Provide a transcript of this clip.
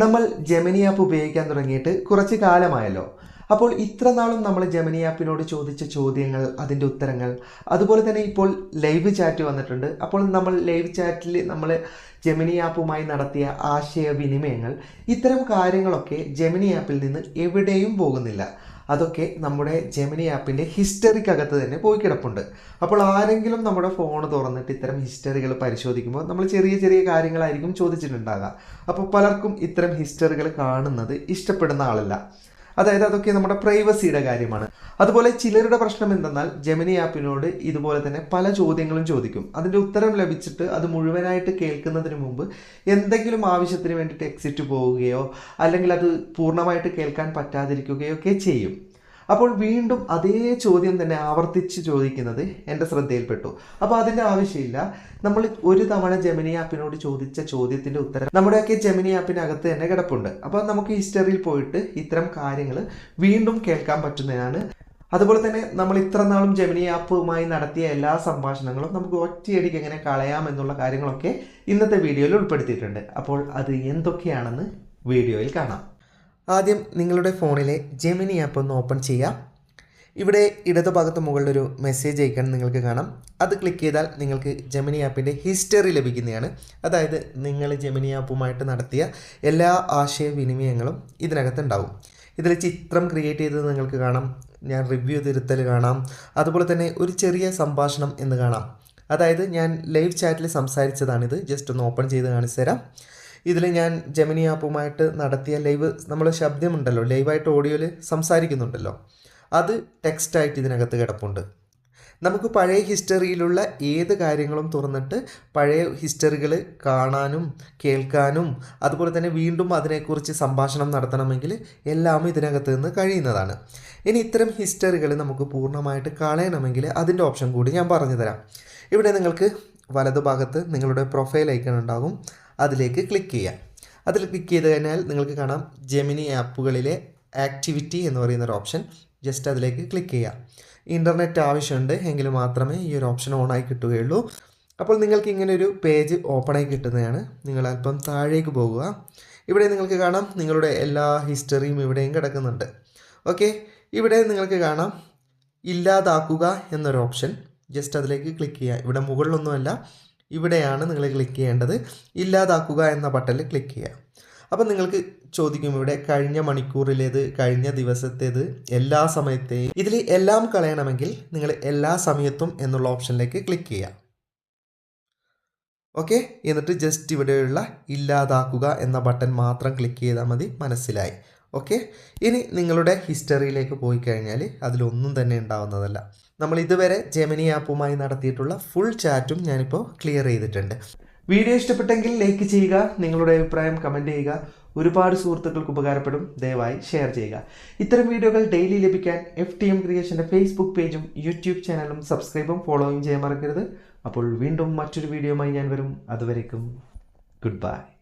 നമ്മൾ Gemini app ഉപയോഗിക്കാൻ തുടങ്ങിയിട്ട് കുറച്ച് കാലമായല്ലോ. അപ്പോൾ ഇത്ര നാളും നമ്മൾ ജെമിനി ആപ്പിനോട് ചോദിച്ച ചോദ്യങ്ങൾ അതിന്റെ ഉത്തരങ്ങൾ അതുപോലെ തന്നെ ഇപ്പോൾ ലൈവ് ചാറ്റ് വന്നിട്ടുണ്ട്. അപ്പോൾ നമ്മൾ ലൈവ് ചാറ്റിൽ നമ്മൾ ജെമിനി ആപ്പുമായി നടത്തിയ ആശയവിനിമയങ്ങൾ ഇത്തരം കാര്യങ്ങളൊക്കെ ജെമിനി ആപ്പിൽ നിന്ന് എവിടെയും പോകുന്നില്ല. അതൊക്കെ നമ്മുടെ ജെമിനി ആപ്പിന്റെ ഹിസ്റ്ററിക്കകത്ത് തന്നെ പോയി കിടപ്പുണ്ട്. അപ്പോൾ ആരെങ്കിലും നമ്മുടെ ഫോൺ തുറന്നിട്ട് ഇത്തരം ഹിസ്റ്ററികൾ പരിശോധിക്കുമ്പോൾ നമ്മൾ ചെറിയ ചെറിയ കാര്യങ്ങളായിരിക്കും ചോദിച്ചിട്ടുണ്ടാകുക അപ്പോൾ പലർക്കും ഇത്തരം ഹിസ്റ്ററികൾ കാണുന്നത് ഇഷ്ടപ്പെടുന്ന ആളല്ല. അതായത് അതൊക്കെ നമ്മുടെ പ്രൈവസിയുടെ കാര്യമാണ്. അതുപോലെ ചിലരുടെ പ്രശ്നം എന്തെന്നാൽ ജെമിനി ആപ്പിനോട് ഇതുപോലെ തന്നെ പല ചോദ്യങ്ങളും ചോദിക്കും. അതിന്റെ ഉത്തരം ലഭിച്ചിട്ട് അത് മുഴുവനായിട്ട് കേൾക്കുന്നതിന് മുമ്പ് എന്തെങ്കിലും ആവശ്യത്തിന് വേണ്ടിയിട്ട് എക്സിറ്റ് പോവുകയോ അല്ലെങ്കിൽ അത് പൂർണമായിട്ട് കേൾക്കാൻ പറ്റാതിരിക്കുകയോ ഒക്കെ ചെയ്യും. അപ്പോൾ വീണ്ടും അതേ ചോദ്യം തന്നെ ആവർത്തിച്ച് ചോദിക്കുന്നത് എന്റെ ശ്രദ്ധയിൽപ്പെട്ടു. അപ്പോൾ അതിന്റെ ആവശ്യമില്ല. നമ്മൾ ഒരു തവണ ജെമിനി ആപ്പിനോട് ചോദിച്ച ചോദ്യത്തിന്റെ ഉത്തരം നമ്മുടെയൊക്കെ ജെമിനി ആപ്പിനകത്ത് തന്നെ കിടപ്പുണ്ട്. അപ്പോൾ നമുക്ക് ഹിസ്റ്ററിയിൽ പോയിട്ട് ഇത്തരം കാര്യങ്ങൾ വീണ്ടും കേൾക്കാൻ പറ്റുന്നതാണ്. അതുപോലെ തന്നെ നമ്മൾ ഇത്ര നാളും ജെമിനി ആപ്പുമായി നടത്തിയ എല്ലാ സംഭാഷണങ്ങളും നമുക്ക് ഒറ്റയടിക്ക് എങ്ങനെ കളയാം എന്നുള്ള കാര്യങ്ങളൊക്കെ ഇന്നത്തെ വീഡിയോയിൽ ഉൾപ്പെടുത്തിയിട്ടുണ്ട്. അപ്പോൾ അത് എന്തൊക്കെയാണെന്ന് വീഡിയോയിൽ കാണാം. ആദ്യം നിങ്ങളുടെ ഫോണിലെ ജെമിനി ആപ്പ് ഒന്ന് ഓപ്പൺ ചെയ്യാം. ഇവിടെ ഇടതുഭാഗത്ത് മുകളിലൊരു മെസ്സേജ് ഐക്കൺ നിങ്ങൾക്ക് കാണാം. അത് ക്ലിക്ക് ചെയ്താൽ നിങ്ങൾക്ക് ജെമിനി ആപ്പിന്റെ ഹിസ്റ്ററി ലഭിക്കുന്നതാണ്. അതായത് നിങ്ങൾ ജെമിനി ആപ്പുമായിട്ട് നടത്തിയ എല്ലാ ആശയവിനിമയങ്ങളും ഇതിനകത്ത് ഉണ്ടാവും ഇതിൽ ചിത്രം ക്രിയേറ്റ് ചെയ്തത് നിങ്ങൾക്ക് കാണാം. ഞാൻ റിവ്യൂ തിരുത്തൽ കാണാം. അതുപോലെ തന്നെ ഒരു ചെറിയ സംഭാഷണം എന്ന് കാണാം. അതായത് ഞാൻ ലൈവ് ചാറ്റിൽ സംസാരിച്ചതാണിത്. ജസ്റ്റ് ഒന്ന് ഓപ്പൺ ചെയ്ത് കാണിച്ചു തരാം ഇതിൽ ഞാൻ ജെമിനി ആപ്പുമായിട്ട് നടത്തിയ ലൈവ് നമ്മൾ ശബ്ദമുണ്ടല്ലോ ലൈവായിട്ട് ഓഡിയോയിൽ സംസാരിക്കുന്നുണ്ടല്ലോ. അത് ടെക്സ്റ്റായിട്ട് ഇതിനകത്ത് കിടപ്പുണ്ട്. നമുക്ക് പഴയ ഹിസ്റ്ററിയിലുള്ള ഏത് കാര്യങ്ങളും തുറന്നിട്ട് പഴയ ഹിസ്റ്ററികൾ കാണാനും കേൾക്കാനും അതുപോലെ തന്നെ വീണ്ടും അതിനെക്കുറിച്ച് സംഭാഷണം നടത്തണമെങ്കിൽ എല്ലാം ഇതിനകത്ത് നിന്ന് കഴിയുന്നതാണ്. ഇനി ഇത്തരം ഹിസ്റ്ററികൾ നമുക്ക് പൂർണമായിട്ട് കളയണമെങ്കിൽ അതിന്റെ ഓപ്ഷൻ കൂടി ഞാൻ പറഞ്ഞു തരാം ഇവിടെ നിങ്ങൾക്ക് വലതുഭാഗത്ത് നിങ്ങളുടെ പ്രൊഫൈൽ ഐക്കൺ ഉണ്ടാകും. അതിലേക്ക് ക്ലിക്ക് ചെയ്യാം. അതിൽ ക്ലിക്ക് ചെയ്ത് കഴിഞ്ഞാൽ നിങ്ങൾക്ക് കാണാം ജെമിനി ആപ്പുകളിലെ ആക്ടിവിറ്റി എന്ന് പറയുന്ന ഒരു ഓപ്ഷൻ ജസ്റ്റ് അതിലേക്ക് ക്ലിക്ക് ചെയ്യാം. ഇന്റർനെറ്റ് ആവശ്യമുണ്ട് എങ്കിൽ മാത്രമേ ഈ ഒരു ഓപ്ഷൻ ഓണായി കിട്ടുകയുള്ളൂ. അപ്പോൾ നിങ്ങൾക്ക് ഇങ്ങനെ ഒരു പേജ് ഓപ്പണായി കിട്ടുന്നതാണ്. നിങ്ങൾ അല്പം താഴേക്ക് പോകുക. ഇവിടെ നിങ്ങൾക്ക് കാണാം നിങ്ങളുടെ എല്ലാ ഹിസ്റ്ററിയും ഇവിടെയും കിടക്കുന്നുണ്ട്. ഓക്കെ ഇവിടെ നിങ്ങൾക്ക് കാണാം ഇല്ലാതാക്കുക എന്നൊരു ഓപ്ഷൻ ജസ്റ്റ് അതിലേക്ക് ക്ലിക്ക് ചെയ്യുക. ഇവിടെ മുകളിലൊന്നുമല്ല. ഇവിടെയാണ് നിങ്ങൾ ക്ലിക്ക് ചെയ്യേണ്ടത്. ഇല്ലാതാക്കുക എന്ന ബട്ടണിൽ ക്ലിക്ക് ചെയ്യുക. അപ്പം നിങ്ങൾക്ക് ചോദിക്കും ഇവിടെ കഴിഞ്ഞ മണിക്കൂറിലേത് കഴിഞ്ഞ ദിവസത്തേത് എല്ലാ സമയത്തെയും ഇതിൽ എല്ലാം കളയണമെങ്കിൽ നിങ്ങൾ എല്ലാ സമയത്തും എന്നുള്ള ഓപ്ഷനിലേക്ക് ക്ലിക്ക് ചെയ്യുക. ഓക്കെ എന്നിട്ട് ജസ്റ്റ് ഇവിടെയുള്ള ഇല്ലാതാക്കുക എന്ന ബട്ടൺ മാത്രം ക്ലിക്ക് ചെയ്താൽ മതി. മനസ്സിലായി. ഓക്കെ? ഇനി നിങ്ങളുടെ ഹിസ്റ്ററിയിലേക്ക് പോയി കഴിഞ്ഞാൽ അതിലൊന്നും തന്നെ ഉണ്ടാവുന്നതല്ല. നമ്മൾ ഇതുവരെ ജെമിനി ആപ്പുമായി നടത്തിയിട്ടുള്ള ഫുൾ ചാറ്റും ഞാനിപ്പോൾ ക്ലിയർ ചെയ്തിട്ടുണ്ട്. വീഡിയോ ഇഷ്ടപ്പെട്ടെങ്കിൽ ലൈക്ക് ചെയ്യുക നിങ്ങളുടെ അഭിപ്രായം കമന്റ് ചെയ്യുക ഒരുപാട് സുഹൃത്തുക്കൾക്ക് ഉപകാരപ്പെടും ദയവായി ഷെയർ ചെയ്യുക. ഇത്തരം വീഡിയോകൾ ഡെയിലി ലഭിക്കാൻ എഫ് ടി എം ക്രിയേഷന്റെ ഫേസ്ബുക്ക് പേജും യൂട്യൂബ് ചാനലും സബ്സ്ക്രൈബും ഫോളോയും ചെയ്യാൻ മറക്കരുത്. അപ്പോൾ വീണ്ടും മറ്റൊരു വീഡിയോയുമായി ഞാൻ വരും. അതുവരേക്കും ഗുഡ് ബൈ